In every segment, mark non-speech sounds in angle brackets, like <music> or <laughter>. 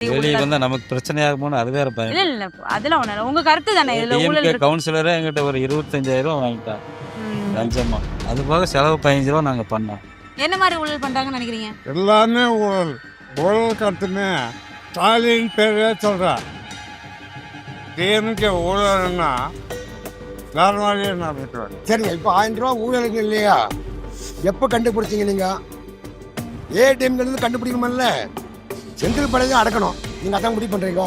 வெளியே வந்தா நமக்கு பிரச்சனையாகுமோன்னு அது வேற பயம் இல்ல இல்ல அதெல்லாம் ஒண்ணு. உங்க கருத்து தானே? இதுல டிஎம்கே கவுன்சிலரே எங்கிட்ட ஒரு இருபத்தஞ்சாயிரம் ரூபா வாங்கிட்டான். லஞ்சமா. அது போக செலவு பதினஞ்சு ரூபா நாங்க பண்ணோம். என்ன மாதிரி ஊழல் பண்றாங்கன்னு நினைக்கிறீங்க? எல்லாமே ஊழல். ஊழல் கட்டுன்னு ஸ்டாலின் பேரே சொல்கிறேன் டிஎம்கே ஊழல்னா வேற மாதிரியே நடந்துக்குவேன் சரிங்க இப்போ ஆயிரம் ரூபா ஊழலுக்கு இல்லையா? எப்போ கண்டுபிடிச்சீங்க நீங்கள் ஏடிஎம்லேருந்து கண்டுபிடிக்கணுமில்ல? செந்தில் படையை அடக்கணும். நீங்கள் அதான் முடிவு பண்ணுறீங்க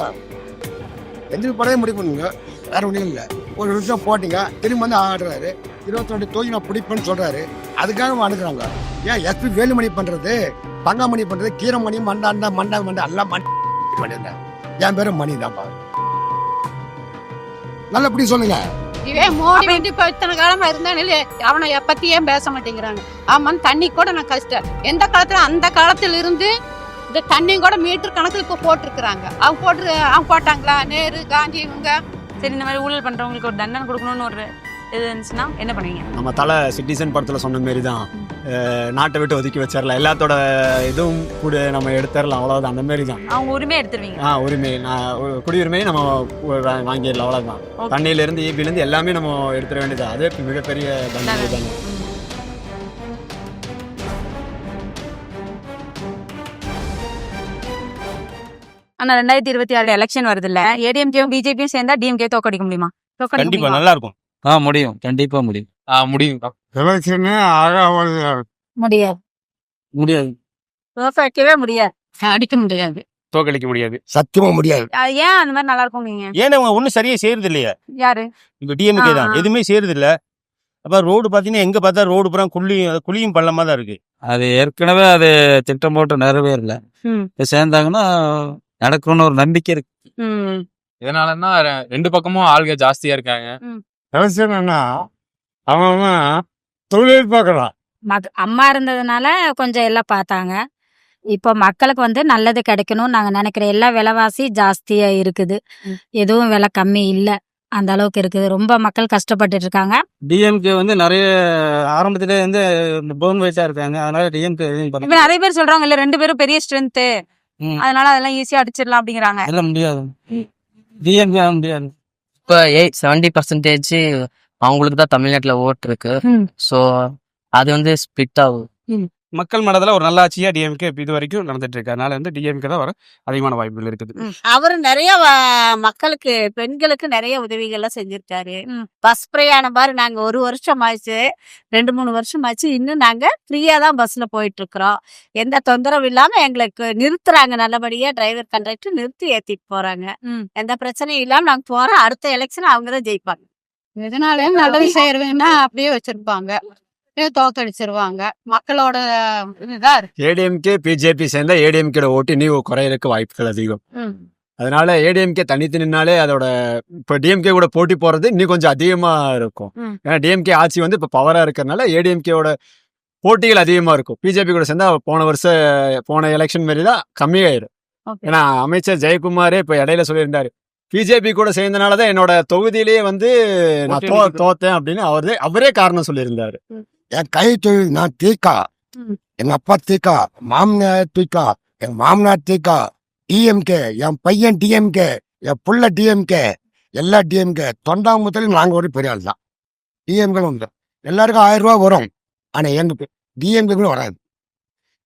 செந்தில் படையை முடிவு பண்ணுங்க. வேற ஒன்றும் இல்லை. ஒரு நிமிஷம் போட்டீங்க. திரும்ப வந்து ஆடுறாரு. இருபத்தி தொகுதி நான் பிடிப்பேன்னு சொல்கிறாரு அதுக்காக அனுக்குறாங்க ஏன் எஸ்பி வேலுமணி பண்ணுறது தங்கமணி பண்ணுறது கீரமணி மண்டாண்டா மண்டா மண்டா எல்லாம் <laughs> மணி பண்ணியிருந்தேன் என் பேரும் மணி தான்ப்பா நல்லபடி சொல்லுங்க. இதே மோடி வந்து இப்ப இத்தனை காலமா இருந்தானே அவனை எ- பத்தி ஏன் பேச மாட்டேங்கிறாங்க? ஆமாம் தண்ணி கூட நான் கஷ்டம். எந்த காலத்துல? அந்த காலத்துல இருந்து இந்த தண்ணி கூட மீட்டர் கணக்குல இப்ப போட்டிருக்கிறாங்க. அவங்க போட்டு அவங்க போட்டாங்களா? நேரு காந்தி இவங்க. சரி இந்த மாதிரி ஊழல் பண்றவங்களுக்கு ஒரு தண்டனை கொடுக்கணும்னு ஒரு இது இருந்துச்சுன்னா என்ன பண்ணுவீங்க? நம்ம தலை சிட்டிசன் படத்தில் சொன்ன மாரி தான் நாட்டை விட்டு ஒதுக்கி வச்சிடலாம் எல்லாத்தோட இதுவும் கூட நம்ம எடுத்துடலாம் அவ்வளோதான் அந்த மாரி தான் அவங்க உரிமையை எடுத்துருவீங்க. ஆ உரிமை. நான் குடியுரிமையை நம்ம வாங்கிடலாம். அவ்வளோதான். தண்ணியிலேருந்து ஈபிலேருந்து எல்லாமே நம்ம எடுத்துட வேண்டியது அதே மிகப்பெரிய தண்டனை. தானே ஆனா ரெண்டாயிரத்தி இருபத்தி ஆறு எலெக்ஷன் வருது இல்ல ஏடிஎம்கேயும் பிஜேபியும் சேர்ந்தா டிஎம்கே தோக்கடிக்க முடியுமா? தோக்கடிக்க கண்டிப்பா முடியுமா? நல்லா இருக்கும் ஆ முடியும். கண்டிப்பா முடியும். ஆ முடியும். எலெக்ஷனே முடியாது. முடியாது. தோக்கடிக்கவே முடியாது. அடிக்க முடியாது. தோக்கடிக்க முடியாது. சத்தியமாக முடியாது. அது ஏன் அந்த மாதிரி நல்லா இருக்கும் நீங்க? ஏன்னா அவங்க ஒன்றும் சரியா செய்யறது இல்லையா யாரு இப்ப டிஎம்கே தான். ஆ. எதுவுமே செய்யறது இல்ல அப்ப ரோடு பாத்தீங்கன்னா எங்க பார்த்தா ரோடு புறம் குழியும் குழியும் பள்ளமா தான் இருக்கு. அது ஏற்கனவே அது திட்டம் போட்டு நிறைவேறல. ம். இப்ப சேர்ந்தாங்கன்னா நடக்கும்னு ஒரு நம்பிக்கை இருக்கு. ம். இதனாலன்னா ரெண்டு பக்கமும் ஆளுங்க ஜாஸ்தியா இருக்காங்க. எலெக்ஷன்னா அவன் அவன் தொழில் பார்க்குறான். மக் அம்மா இருந்ததுனால கொஞ்சம் எல்லாம் பார்த்தாங்க. இப்போ மக்களுக்கு வந்து நல்லது கிடைக்கணும்னு நாங்கள் நினைக்கிறோம் எல்லா விலைவாசி ஜாஸ்தியாக இருக்குது. எதுவும் விலை கம்மி இல்லை. அந்த அளவுக்கு இருக்குது. ரொம்ப மக்கள் கஷ்டப்பட்டுட்டு இருக்காங்க. டிஎம்கே வந்து நிறைய ஆரம்பத்திலே வந்து போன் வயசா இருக்காங்க. அதனால டிஎம்கே நிறைய பேர் சொல்றாங்க இல்ல ரெண்டு பேரும் பெரிய ஸ்ட்ரென்த் ம். அதனால அதெல்லாம் ஈஸியா அடிச்சிடலாம் அப்படிங்கிறாங்க. எல்லாம் முடியாது. டிஎம்கே முடியாது. இப்போ எயிட் செவன்டி பர்சன்டேஜ் அவங்களுக்கு தான் தமிழ்நாட்டில் ஓட்டு இருக்கு. ஸோ அது வந்து ஸ்பிட் ஆகும். மக்கள் மனதில் ஒரு நல்லாட்சியா டிஎம்கே இது வரைக்கும் நடந்துட்டு இருக்கு அதனால வந்து டிஎம்கே தான் வர அதிகமான வாய்ப்புகள் இருக்குது. அவர் நிறைய மக்களுக்கு பெண்களுக்கு நிறைய உதவிகள்லாம் செஞ்சிருக்காரு. பஸ் பிரயாணம் பாரு நாங்க ஒரு வருஷம் ஆச்சு ரெண்டு மூணு வருஷம் ஆச்சு இன்னும் நாங்க ஃப்ரீயா தான் பஸ்ல போயிட்டு இருக்கிறோம் எந்த தொந்தரவும் இல்லாம எங்களுக்கு நிறுத்துறாங்க. நல்லபடியா டிரைவர் கண்டக்டர் நிறுத்தி ஏத்திட்டு போறாங்க. எந்த பிரச்சனையும் இல்லாம நாங்க போறோம் அடுத்த எலெக்ஷன் அவங்க தான் ஜெயிப்பாங்க. எதனால நல்லது செய்யறதுன்னா அப்படியே வச்சிருப்பாங்க. தோக்கடிச்சிருவாங்க மக்களோட இதுதான் இருக்கு. ஏடிஎம்கே பிஜேபி சேர்ந்தா ஏடிஎம்கேட ஓட்டு நீ குறையறதுக்கு வாய்ப்புகள் அதிகம். அதனால ஏடிஎம்கே தனித்து நின்னாலே அதோட இப்போ டிஎம்கே கூட போட்டி போறது இன்னும் கொஞ்சம் அதிகமா இருக்கும். ஏன்னா டிஎம்கே ஆட்சி வந்து இப்போ பவரா இருக்கறனால ஏடிஎம்கேவோட போட்டிகள் அதிகமா இருக்கும். பிஜேபி கூட சேர்ந்தா போன வருஷம் போன எலெக்ஷன் மாரி தான் கம்மியாயிரும். ஏன்னா அமைச்சர் ஜெயக்குமாரே இப்போ இடையில சொல்லியிருந்தாரு. பிஜேபி கூட சேர்ந்தனால தான் என்னோட தொகுதியிலேயே வந்து நான் தோத்தேன் அப்படின்னு அவரே அவரே காரணம் சொல்லியிருந்தாரு. என் கை தொழில் நான் தீக்கா. எங்க அப்பா தீக்கா மாமனார் தீக்கா என் மாமனார் தீக்கா டிஎம்கே என் பையன் டிஎம்கே என் புள்ள டிஎம்கே எல்லா டிஎம்கே தொண்டாமுத்தலும் நாங்க ஒரு பெரிய ஆள் தான் டிஎம்கே உண்டு எல்லாருக்கும் ஆயிரம் ரூபா வரும். ஆனா எங்க டிஎம்கே கூட வராது.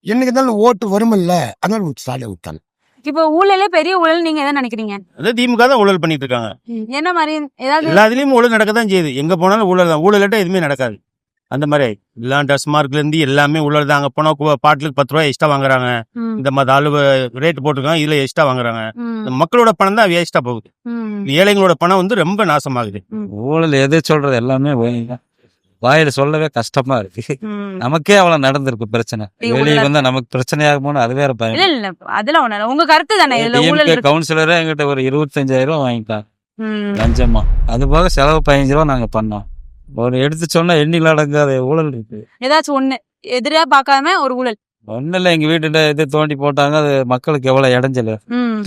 என்னைக்கு இருந்தாலும் ஓட்டு வருமில்ல அதனால ஸ்டாலின் விட்டாங்க. இப்போ ஊழலே பெரிய ஊழல் நீங்க எதை நினைக்கிறீங்க? அதான் திமுக தான் ஊழல் பண்ணிட்டு இருக்காங்க. என்ன மாதிரி? ஏதாவது எல்லாத்துலயும் ஊழல் நடக்க தான் செய்யுது. எங்க போனாலும் ஊழல் தான். ஊழல் இல்லாட்டா எதுவுமே நடக்காது. அந்த மாதிரி எல்லாம் டஸ்மார்க்ல இருந்து எல்லாமே தான் அங்க போனா பாட்டிலுக்கு பத்து ரூபாய் எக்ஸ்ட்ரா வாங்குறாங்க. இந்த மாதிரி அளவு ரேட் போட்டிருக்காங்க இதுல எக்ஸ்ட்ரா வாங்குறாங்க. மக்களோட பணம் தான் வேஸ்டா போகுது. ஏழைங்களோட பணம் வந்து ரொம்ப நாசமாகுது. ஊழல் எது சொல்றது எல்லாமே. வாயில சொல்லவே கஷ்டமா இருக்கு. நமக்கே அவ்வளவு நடந்திருக்கு பிரச்சனை. வெளியே வந்தா நமக்கு பிரச்சனையாகுமோன்னு அது வேற இல்ல பயம். இல்ல அதெல்லாம் உங்க கருத்து தானே கவுன்சிலரே எங்கிட்ட ஒரு இருபத்தஞ்சாயிரம் ரூபா வாங்கிட்டான் ம். லஞ்சமா. அது போக செலவு பதினஞ்சு ரூபா நாங்க பண்ணோம். ஒரு எடுத்து சொன்னா எண்ணில் அடங்காத ஊழல் இருக்கு. ஏதாச்சும் ஒண்ணு எதிரா பார்க்காம ஒரு ஊழல். ஒன்றும் இல்லை எங்க வீட்டுல இது தோண்டி போட்டாங்க அது மக்களுக்கு எவ்வளவு இடைஞ்சல்.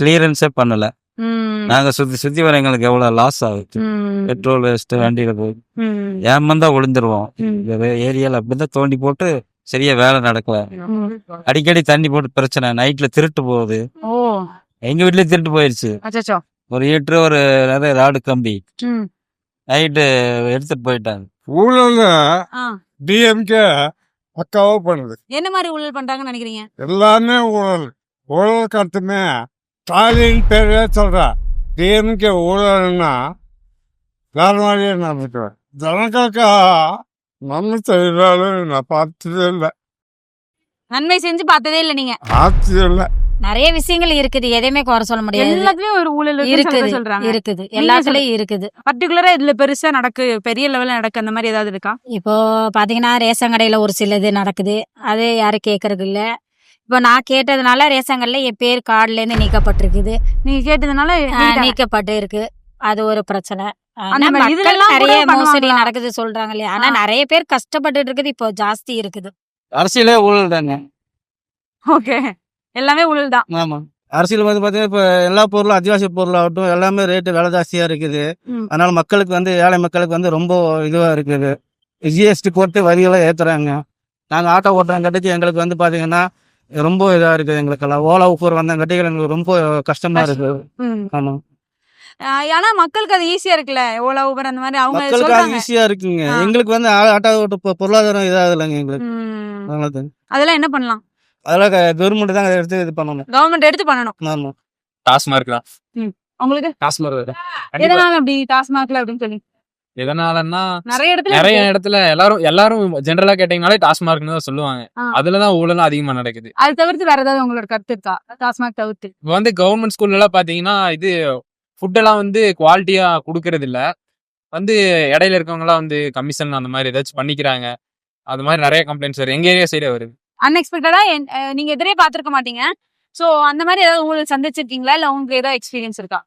கிளியரன்ஸே பண்ணல. நாங்க சுத்தி சுத்தி வர எங்களுக்கு எவ்வளவு லாஸ் ஆகுது. பெட்ரோல் வேஸ்ட் வண்டியில போய். ஏமாந்தா விழுந்துருவோம் ஏரியால அப்படிதான் தோண்டி போட்டு சரியா வேலை நடக்கல. அடிக்கடி தண்ணி போட்டு பிரச்சனை நைட்ல திருட்டு போகுது. எங்க வீட்லயே திருட்டு போயிருச்சு. ஒரு ஹீட்ரு ஒரு நிறைய ராடு கம்பி. நைட்டு எடுத்துட்டு போயிட்டாங்க. ஊழல் ஆ. டிஎம்கே பக்காவா பண்ணுது. என்ன மாதிரி ஊழல் பண்றாங்கன்னு நினைக்கிறீங்க? எல்லாமே ஊழல். ஊழல் கட்டுமே ஸ்டாலின் பேரே சொல்ற. டிஎம்கே ஊழல்னா வேற மாதிரியே நடந்துக்குவேன் ஜனங்களுக்கா நம்ம செய்யறாலும் நான் பார்த்ததே இல்லை. நன்மை செஞ்சு பார்த்ததே இல்ல நீங்க. பார்த்ததே இல்லை. நிறைய விஷயங்கள் இருக்குது. எதையுமே குறை சொல்ல முடியாது. எல்லாத்துலயும் ஒரு ஊழல் இருக்குன்னு இருக்குது சொல்றாங்க. இருக்குது. எல்லாத்துலயும் இருக்குது. பர்டிகுலரா இதுல பெருசா நடக்கு பெரிய லெவல்ல நடக்கு அந்த மாதிரி ஏதாவது இருக்கா? இப்போ பாத்தீங்கன்னா ரேஷன் கடையில ஒரு சிலது நடக்குது. அது யாரும் கேட்கறது இல்ல. இப்போ நான் கேட்டதுனால ரேஷன் கடையில என் பேர் கார்டுல இருந்து நீக்கப்பட்டிருக்குது. நீங்க கேட்டதுனால. நீக்கப்பட்டு இருக்கு அது ஒரு பிரச்சனை. நிறைய மோசடி? நடக்குது சொல்றாங்க இல்லையா? ஆனா. நிறைய பேர் கஷ்டப்பட்டு இருக்குது. இப்போ ஜாஸ்தி இருக்குது. அரசியலே ஊழல் தாங்க. ஓகே. எல்லாமே ஊழல் தான். ஆமா. அரசியல் வந்து பார்த்தீங்கன்னா இப்போ எல்லா பொருளும் அத்தியாவசிய பொருளாகட்டும் எல்லாமே ரேட்டு விலை ஜாஸ்தியாக இருக்குது. அதனால மக்களுக்கு வந்து ஏழை மக்களுக்கு வந்து ரொம்ப இதுவாக இருக்குது. ஜிஎஸ்டி போட்டு வரியெல்லாம் ஏற்றுறாங்க நாங்கள் ஆட்டோ ஓட்டுறோம் கட்டிச்சு எங்களுக்கு வந்து பார்த்தீங்கன்னா ரொம்ப இதாக இருக்குது எங்களுக்கெல்லாம். ஓலா ஊப்பர் வந்தங்காட்டிகள் எங்களுக்கு ரொம்ப கஷ்டமாக இருக்குது. ம். ஆமாம் ஆஹ் ஆனா மக்களுக்கு அது ஈஸியா இருக்குல்ல? ஓலா ஊபர் அந்த மாதிரி அவங்க மக்களுக்கு ஈஸியாக இருக்குங்க. எங்களுக்கு வந்து ஆட்டோ ஓட்ட பொருளாதாரம் இதாக இல்லைங்க எங்களுக்கு. அதெல்லாம் என்ன பண்ணலாம்? அதெல்லாம் கவர்மெண்ட் தான் எடுத்து இது பண்ணணும். கவர்மெண்ட் எடுத்து பண்ணணும். ஆமாம் டாஸ்மார்க் தான். உங்களுக்கு? டாஸ்மார்க் எதனால அப்படி டாஸ்மாக்ல அப்படின்னு சொல்லி? எதனாலன்னா நிறைய இடத்துல நிறைய. இடத்துல எல்லாரும் எல்லாரும் ஜென்ரலா கேட்டீங்கனாலே டாஸ்மார்க்னு தான் சொல்லுவாங்க. அதுலதான் ஊழலும் அதிகமா நடக்குது. அது தவிர்த்து வேற ஏதாவது உங்களோட கருத்து இருக்கா? டாஸ்மாக் தவிர்த்து. இப்போ வந்து கவர்மெண்ட் ஸ்கூல்ல எல்லாம் பாத்தீங்கன்னா இது ஃபுட் எல்லாம் வந்து குவாலிட்டியா கொடுக்கறது இல்ல. வந்து இடையில இருக்கவங்க எல்லாம் வந்து கமிஷன் அந்த மாதிரி ஏதாச்சும் பண்ணிக்கிறாங்க. அது மாதிரி நிறைய கம்ப்ளைண்ட்ஸ் வருது. எங்க ஏரியா சைடு வருது. அன்எக்ஸ்பெக்டடா நீங்க எதிரே பாத்திருக்க மாட்டீங்க. சோ அந்த மாதிரி ஏதாவது ஊழல் சந்திச்சிருக்கீங்களா? இல்ல உங்களுக்கு ஏதாவது எக்ஸ்பீரியன்ஸ் இருக்கா?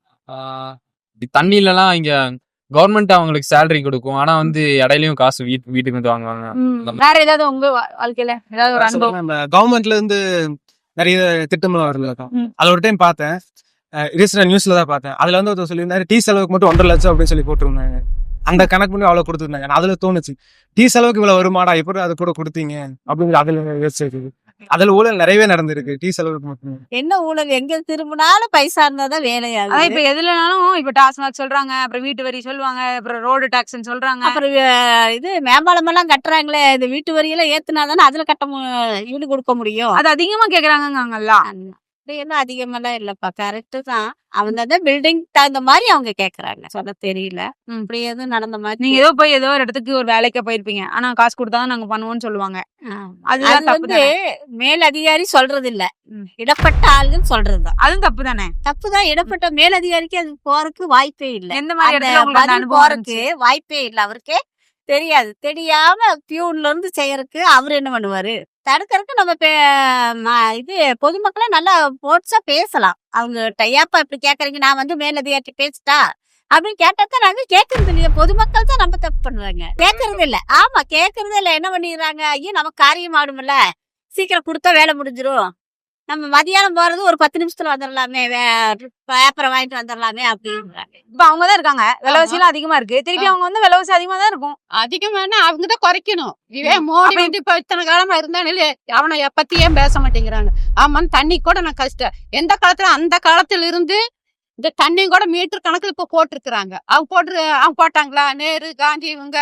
தண்ணியிலலாம் இங்க கவர்மெண்ட் அவங்களுக்கு சேலரி கொடுக்கும். ஆனா வந்து இடையிலயும் காசு வீட் வீட்டுக்கு வந்து வாங்குவாங்க. வேற ஏதாவது உங்க வா- வாழ்க்கையில ஏதாவது ஒரு அனுபவம்? கவர்மெண்ட்ல இருந்து நிறைய திட்டம்லாம் வருதுலக்கா ம். அது ஒரு டைம் பார்த்தேன். ரீசெண்டாக நியூஸ்ல தான் பார்த்தேன். அதுல வந்து ஒருத்தர் சொல்லியிருந்தாரு டீ செலவுக்கு மட்டும் ஒன்றரை லட்சம் அப்படின்னு சொல்லி போட்டிருந்தாங்க. அந்த கணக்கு பண்ணி அவ்வளவு கொடுத்துருந்தாங்க. அதுல தோணுச்சு டீ செலவுக்கு இவ்வளவு வருமாடா எப்படி அது கூட கொடுத்தீங்க? அப்படின்னு அதுல யோசிச்சிருக்கு அதுல ஊழல் நிறையவே நடந்திருக்கு டீ செலவுக்கு மட்டும். என்ன ஊழல்? எங்க திரும்பினாலும் பைசா இருந்தாதான் வேலையாகும் இப்ப எதுலனாலும் இப்ப டாஸ்மாக் சொல்றாங்க அப்புறம் வீட்டு வரி சொல்லுவாங்க அப்புறம் ரோடு டாக்ஸ்ன்னு சொல்றாங்க. அப்புறம் இது மேம்பாலம் எல்லாம் கட்டுறாங்களே இது வீட்டு வரியெல்லாம் ஏத்துனாதானே அதுல கட்ட ஈடு கொடுக்க முடியும். அது அதிகமா கேக்குறாங்கங்கல்ல அப்படி எல்லாம் அதிகமெல்லாம் இல்லப்பா. கரெக்டு தான். அவங்க தான் பில்டிங் தகுந்த மாதிரி அவங்க கேக்குறாங்க. சொல்ல தெரியல. இப்படி எதுவும் நடந்த மாதிரி நீங்க ஏதோ போய் ஏதோ ஒரு இடத்துக்கு ஒரு வேலைக்கு போயிருப்பீங்க. ஆனா காசு கொடுத்தா நாங்க பண்ணுவோம்னு சொல்லுவாங்க. அது தப்பு வந்து மேல் அதிகாரி சொல்றது இல்ல. இடப்பட்ட ஆளுன்னு சொல்றதுதான் அதுவும் தப்பு தானே? தப்புதான் இடப்பட்ட மேல் அதிகாரிக்கு அது போறதுக்கு வாய்ப்பே இல்ல. எந்த மாதிரி அந்த அந்த போறதுக்கு வாய்ப்பே இல்ல. அவருக்கே தெரியாது. தெரியாம பியூன்ல இருந்து செய்யறதுக்கு அவர் என்ன பண்ணுவாரு? தடுக்கறதுக்கு நம்ம இது பொதுமக்களை நல்லா போட்ஸா பேசலாம். அவங்க டையாப்பா இப்படி கேக்குறீங்க நான் வந்து மேலதிகாரி பேசிட்டா? அப்படின்னு கேட்டா நாங்க கேக்குறது இல்லையா. பொதுமக்கள் தான் நம்ம தப்பு பண்ணுவாங்க. கேக்குறது இல்ல. ஆமா கேக்குறது இல்ல. என்ன பண்ணிடுறாங்க? ஐயோ நமக்கு காரியம் ஆடும்ல சீக்கிரம் கொடுத்தா வேலை முடிஞ்சிரும். நம்ம மதியானம் போறது ஒரு பத்து நிமிஷத்துல வந்துடலாமே பேப்பரை வாங்கிட்டு வந்துடலாமே அப்படின்றாங்க. இப்ப அவங்கதான் இருக்காங்க. விலைவாசி எல்லாம் அதிகமா இருக்கு. திருப்பி அவங்க வந்து விலைவாசி அதிகமா தான் இருக்கும். அதிகமான அவங்க தான் குறைக்கணும். இதே மோடி வந்து இப்ப இத்தனை காலமா இருந்தானே அவனை பத்தி ஏன் பேச மாட்டேங்கிறாங்க. ஆமாம் தண்ணி கூட நான் கஷ்டம் எந்த காலத்துல அந்த காலத்துல இருந்து இந்த தண்ணி கூட மீட்டர் கணக்குல இப்ப போட்டிருக்கிறாங்க. அவங்க போட்டு அவங்க போட்டாங்களா? நேரு காந்தி இவங்க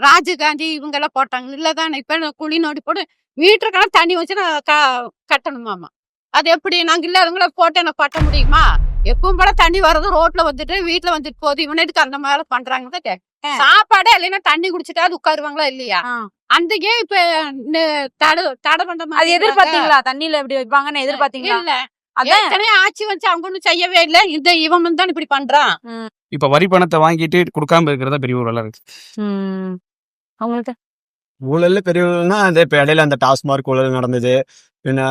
ராஜீவ் காந்தி இவங்க எல்லாம் போட்டாங்க. இல்லதானே இப்ப குழி நோண்டி போட்டு கணக்கு தண்ணி வச்சு நான் க- கட்டணுமாமா அது எப்படி? நாங்க இல்லாதவங்கள போட்டு எனக்கு கட்ட முடியுமா? எப்பவும் போல தண்ணி வர்றது ரோட்ல வந்துட்டு வீட்டுல வந்துட்டு போகுது இவனுக்கு அந்த மாதிரி பண்றாங்க தான் கேட்க சாப்பாடே இல்லைன்னா தண்ணி குடிச்சிட்டாது உட்காருவாங்களா இல்லையா. அந்த ஏன் இப்ப தடை தடை பண்ற அது மாதிரி எதிர்பார்த்தீங்களா? தண்ணியில எப்படி வைப்பாங்கன்னு எதிர்பார்த்தீங்களா? இல்ல. அதான். ஏற்கனவே ஆட்சி வச்சு அவங்க ஒண்ணும் செய்யவே இல்ல. இந்த இவன் தான் இப்படி பண்றான். இப்ப வரி பணத்தை வாங்கிட்டு கொடுக்காம இருக்கிறதா பெரிய ஊழலா இருக்கு. ம். அவங்கள்ட்ட ஊழல்ல பெரிய ஊழல்னா அந்த இப்போ இடையில அந்த டாஸ்மார்க் ஊழல் நடந்தது. பின்ன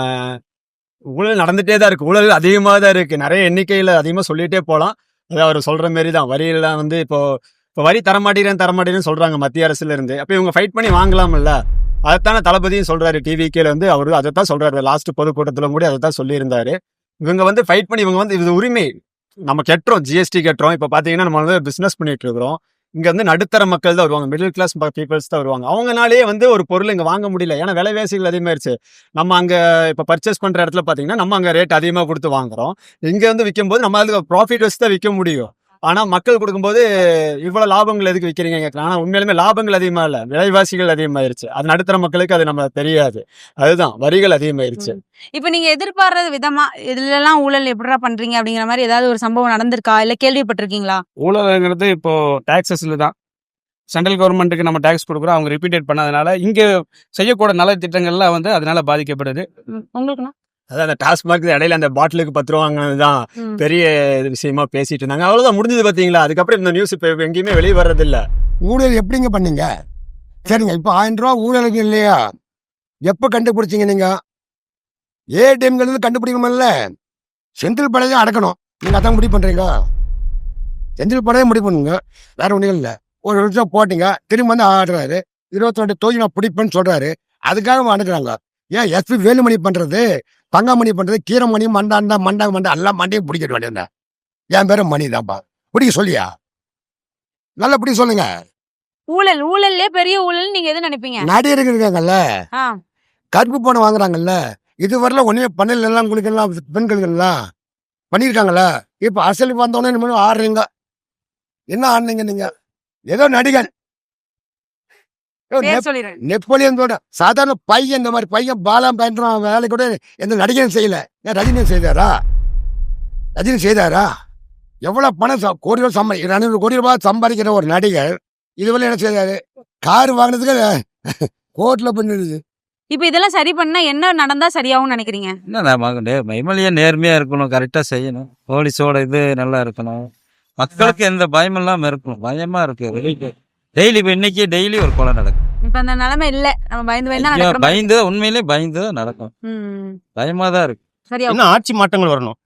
ஊழல் நடந்துட்டே தான் இருக்கு. ஊழல் அதிகமாக தான் இருக்கு. நிறைய எண்ணிக்கையில் அதிகமாக சொல்லிட்டே போகலாம் அது அவர் சொல்கிற மாரி தான். வரியெல்லாம் வந்து இப்போ இப்போ வரி தரமாட்டேறேன் தரமாட்டேன்னு சொல்கிறாங்க மத்திய அரசுல இருந்து. அப்போ இவங்க ஃபைட் பண்ணி வாங்கலாம்ல. அதைத்தானே தளபதியும் சொல்கிறாரு டிவிக்கேல வந்து அவரு அதை தான் சொல்கிறாரு லாஸ்ட் பொதுக்கூட்டத்தில் கூட அதை தான் சொல்லியிருந்தாரு. இவங்க வந்து ஃபைட் பண்ணி இவங்க வந்து இது உரிமை. நம்ம கெட்டுறோம். ஜிஎஸ்டி கெட்டுறோம். இப்போ பார்த்தீங்கன்னா நம்ம வந்து பிஸ்னஸ் பண்ணிட்டு இருக்கிறோம். இங்க வந்து நடுத்தர மக்கள் தான் வருவாங்க. மிடில் கிளாஸ் பீப்புள்ஸ் தான் வருவாங்க. அவங்கனாலேயே வந்து ஒரு பொருள் இங்க வாங்க முடியல. ஏன்னா விலைவாசிகள் அதிகமாயிருச்சு. நம்ம அங்க இப்ப பர்ச்சேஸ் பண்ற இடத்துல பாத்தீங்கன்னா நம்ம அங்க ரேட் அதிகமா கொடுத்து வாங்குறோம். இங்க வந்து விற்கும் போது நம்ம அதுக்கு ப்ராஃபிட் வச்சு தான் விற்க முடியும். ஆனா மக்கள் கொடுக்கும்போது இவ்வளவு லாபங்கள் எதுக்கு விற்கிறீங்க கேட்கலாம் ஆனா உண்மையிலுமே லாபங்கள் அதிகமா இல்ல. விலைவாசிகள் அதிகமாயிருச்சு. அது நடுத்தர மக்களுக்கு அது நம்ம தெரியாது. அதுதான் வரிகள் அதிகமாயிருச்சு. இப்ப நீங்க எதிர்பார்த்த விதமா இதுல எல்லாம் ஊழல் எப்படிடா பண்றீங்க அப்படிங்கிற மாதிரி ஏதாவது ஒரு சம்பவம் நடந்திருக்கா? இல்ல கேள்விப்பட்டிருக்கீங்களா? ஊழலுங்கிறது இப்போ டாக்ஸஸ்ல தான். சென்ட்ரல் கவர்மெண்ட்டுக்கு நம்ம டாக்ஸ் கொடுக்குறோம். அவங்க ரிப்பீட்டட் பண்ணாதனால இங்கே செய்யக்கூட நல திட்டங்கள்லாம் வந்து அதனால பாதிக்கப்படுது. உங்களுக்குண்ணா அதான் அந்த டாஸ்மார்க் இடையில அந்த பாட்டிலுக்கு பத்து ரூபா வாங்கினதுதான் ம். பெரிய விஷயமா பேசிட்டு இருந்தாங்க. அவ்வளவுதான் முடிஞ்சது பாத்தீங்களா? அதுக்கப்புறம் இந்த நியூஸ் இப்ப எங்கேயுமே வெளியே வர்றது இல்ல ஊழல் எப்படிங்க பண்ணீங்க? சரிங்க இப்போ ஆயிரம் ரூபா ஊழலுக்கு இல்லையா? எப்போ கண்டுபிடிச்சீங்க நீங்க? ஏடிஎம்ங்கிறது கண்டுபிடிக்கணுமில்ல. செந்தில் படையை அடக்கணும். நீங்க அதான் முடிவு பண்றீங்க. செந்தில் படையை முடிவு பண்ணுங்க. வேற ஒன்றும் இல்லை. ஒரு வருஷம் போட்டீங்க. திரும்ப வந்து ஆடுறாரு. இருபத்தி ரெண்டு தொகுதி நான் பிடிப்பேன்னு சொல்றாரு. அதுக்காக அனுக்குறாங்க ஏன் எஸ்பி வேலுமணி பண்றது? பங்காமணி பண்றது கீரமணி மண்டாண்டா மண்டா மண்டா எல்லாம் மண்டையும் பிடிக்க வேண்டியது என் பேரும் மணி தான்ப்பா. பிடிக்க சொல்லியா? நல்லா பிடிக்க சொல்லுங்க. ஊழல் ஊழல்லே பெரிய ஊழல் நீங்க எது நினைப்பீங்க? நடிகர்கள் இருக்காங்கல்ல. கருப்பு பணம் வாங்குறாங்கல்ல. இதுவரையில ஒண்ணுமே பண்ணல எல்லாம் உங்களுக்கு எல்லாம் பெண்களுக்கெல்லாம் பண்ணியிருக்காங்கல்ல. இப்ப அரசியலுக்கு வந்தோடனே ஆடுறீங்க. என்ன ஆடுனீங்க நீங்க? ஏதோ நடிகன் ஏதோ பேர் நெப்- சொல்லிடுறேன் நெப்போலியன் தோட சாதாரண பையன் இந்த மாதிரி பையன் பாலம் பயன்படுறான் வேலை கூட எந்த நடிகனும் செய்யல. ஏன் ரஜினி செய்தாரா? ரஜினி செய்தாரா? எவ்வளவு பணம் ச- கோடி ரூபாய் சம்பாதி இரநூறு கோடி ரூபாய் சம்பாதிக்கிற ஒரு நடிகர் இதுவரை என்ன செய்தாரு? கார் வாங்கினதுக்கு கோர்ட்ல பண்ணிடுது இப்ப இதெல்லாம் சரி பண்ணா என்ன நடந்தா சரியாகும் நினைக்கிறீங்க? என்ன எம்எல்ஏ நேர்மையா இருக்கணும் கரெக்டா செய்யணும். போலீஸோட இது நல்லா இருக்கணும். மக்களுக்கு எந்த பயம் இல்லாம இருக்கணும். பயமா இருக்கு. டெய்லி இப்போ இன்னைக்கு டெய்லி ஒரு கொலை நடக்கும் இப்ப அந்த நிலைமை இல்ல. நம்ம பயந்து பயந்து பயந்து உண்மையிலேயே பயந்து தான் நடக்கும். பயமா தான் இருக்கு. சரியாகும் இன்னும் ஆட்சி மாற்றங்கள் வரணும்.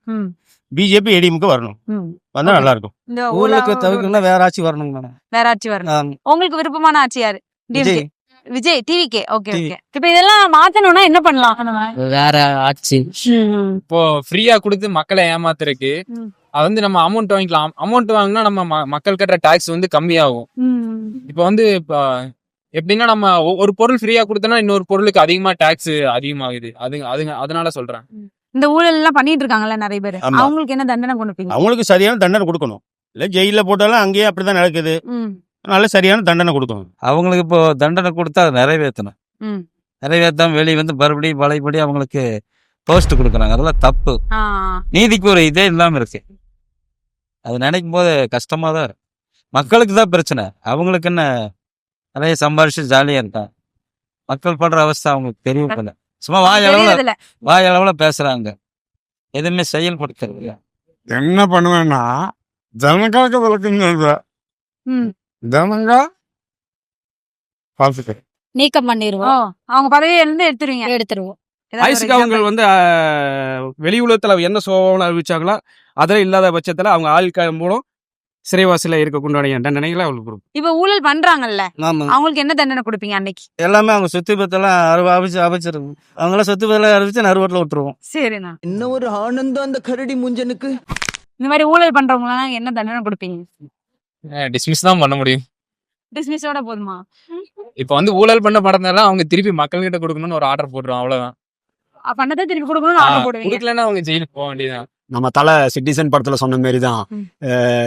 பிஜேபி ஏடிஎம்க்கு வரணும். வந்தா நல்லா இருக்கும் இந்த ஊழலுக்கு ஊழல் தவிர்க்கணும்னா வேற ஆட்சி வரணும் வேற ஆட்சி வரணும். உங்களுக்கு விருப்பமான ஆட்சி யாரு? விஜய். TVK okay. ஓகே. இப்ப இதெல்லாம் மாத்தணும்னா என்ன பண்ணலாம்? வேற ஆட்சி. இப்போ ஃப்ரீயா கொடுத்து மக்களை ஏமாத்துறதுக்கு. அது வந்து நம்ம அமௌண்ட் வாங்கிக்கலாம். அமௌண்ட் வாங்கினா நம்ம மக்கள் கட்டுற டாக்ஸ் வந்து கம்மியாகும். இப்போ வந்து இப்போ எப்படின்னா நம்ம ஒரு பொருள் ஃப்ரீயா கொடுத்தோம்னா இன்னொரு பொருளுக்கு அதிகமா டாக்ஸ் அதிகமாகுது. அது அதுங்க அதனால சொல்றேன். இந்த ஊழல் எல்லாம் பண்ணிட்டு இருக்காங்கல்ல நிறைய பேர். அவங்களுக்கு என்ன தண்டனை கொடுப்பீங்க அவங்களுக்கு சரியான தண்டனை கொடுக்கணும். இல்ல ஜெயில போட்டாலும் அங்கேயே அப்படிதான் நடக்குது. நல்ல சரியான தண்டனை கொடுக்கணும். அவங்களுக்கு இப்போ தண்டனை கொடுத்தா அதை நிறைவேற்றணும். ம். நிறைவேற்றாம வெளியே வந்து மறுபடியும் பழையபடி அவங்களுக்கு போஸ்ட் கொடுக்குறாங்க. அதெல்லாம் தப்பு. நீதிக்கு ஒரு இதே இல்லாம இருக்கு. அது நினைக்கும் போது கஷ்டமா தான் இருக்கு. மக்களுக்கு தான் பிரச்சனை. அவங்களுக்கு என்ன? நிறைய சம்பாரிச்சு ஜாலியா இருக்கான். மக்கள் படுற அவஸ்தை அவங்களுக்கு தெரியவும் இல்லை சும்மா வாய் அளவுல தெரியறதில்ல. வாய் அளவுல பேசுறாங்க. எதுவுமே செயல்படுத்துறது இல்ல. என்ன பண்ணுவேன்னா ஜனங்களுக்கு விளக்குங்க. ம். ஜனங்க பார்த்துக்க. நீக்கம் பண்ணிடுவோம் அவங்க பதவியில இருந்து எடுத்துருவீங்க. எடுத்துருவோம். ஐசுக்கு அவங்க. வந்து வெளி உலகத்துல என்ன சோகம் அறிவிச்சாங்களோ அதில் இல்லாத பட்சத்துல அவங்க ஆட்கள் மூலம் சிறைவாசில இருக்கக்கூடிய தண்டனைகளை அவங்களுக்கு கொடுக்கும் இப்ப ஊழல் பண்றாங்கல்ல ஆமா. அவங்களுக்கு என்ன தண்டனை கொடுப்பீங்க அன்னைக்கு? எல்லாமே அவங்க சொத்து பத்தெல்லாம் அறுவ அபிச்சு அபிச்சிருக்கும் அவங்களாம் சொத்து பத்தெல்லாம் அறிவிச்சு நறுவட்டில் விட்டுருவோம். சரிண்ணா. என்ன ஒரு ஆனந்தம் அந்த கரடி முஞ்சனுக்கு? இந்த மாதிரி ஊழல் பண்றவங்க என்ன தண்டனை கொடுப்பீங்க? டிஸ்மிஸ் தான் பண்ண முடியும். டிஸ்மிஸோட போதுமா? இப்போ வந்து ஊழல் பண்ண படத்தெல்லாம் அவங்க திருப்பி மக்கள் கிட்ட கொடுக்கணும்னு ஒரு ஆர்டர் போடுறோம் அவ்வளவுதான். பண்ணதை திருப்பி கொடுக்கணும்னு ஆர்டர் போடுவீங்க. கொடுக்கலன்னா அவங்க ஜெயிலுக்கு போக வேண்டியதுதான். நம்ம தலை சிட்டிசன் படத்துல சொன்ன மாதிரி தான்.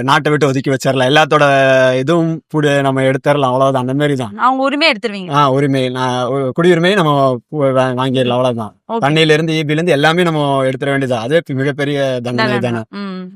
நாட்டை விட்டு ஒதுக்கி வச்சிடலாம். எல்லாத்தோட இதுவும் புடு நம்ம எடுத்துடலாம். அவ்வளவுதான். அந்த மாதிரி தான் அவங்க உரிமையை எடுத்துருவீங்க. ஆ உரிமை. நான் குடியுரிமையை நம்ம வா- வாங்கிடலாம். அவ்வளவுதான். தண்ணியில இருந்து ஈபில இருந்து எல்லாமே நம்ம எடுத்துட வேண்டியது அதே மிகப்பெரிய தண்டனை தண்டனை. தானே. ம்.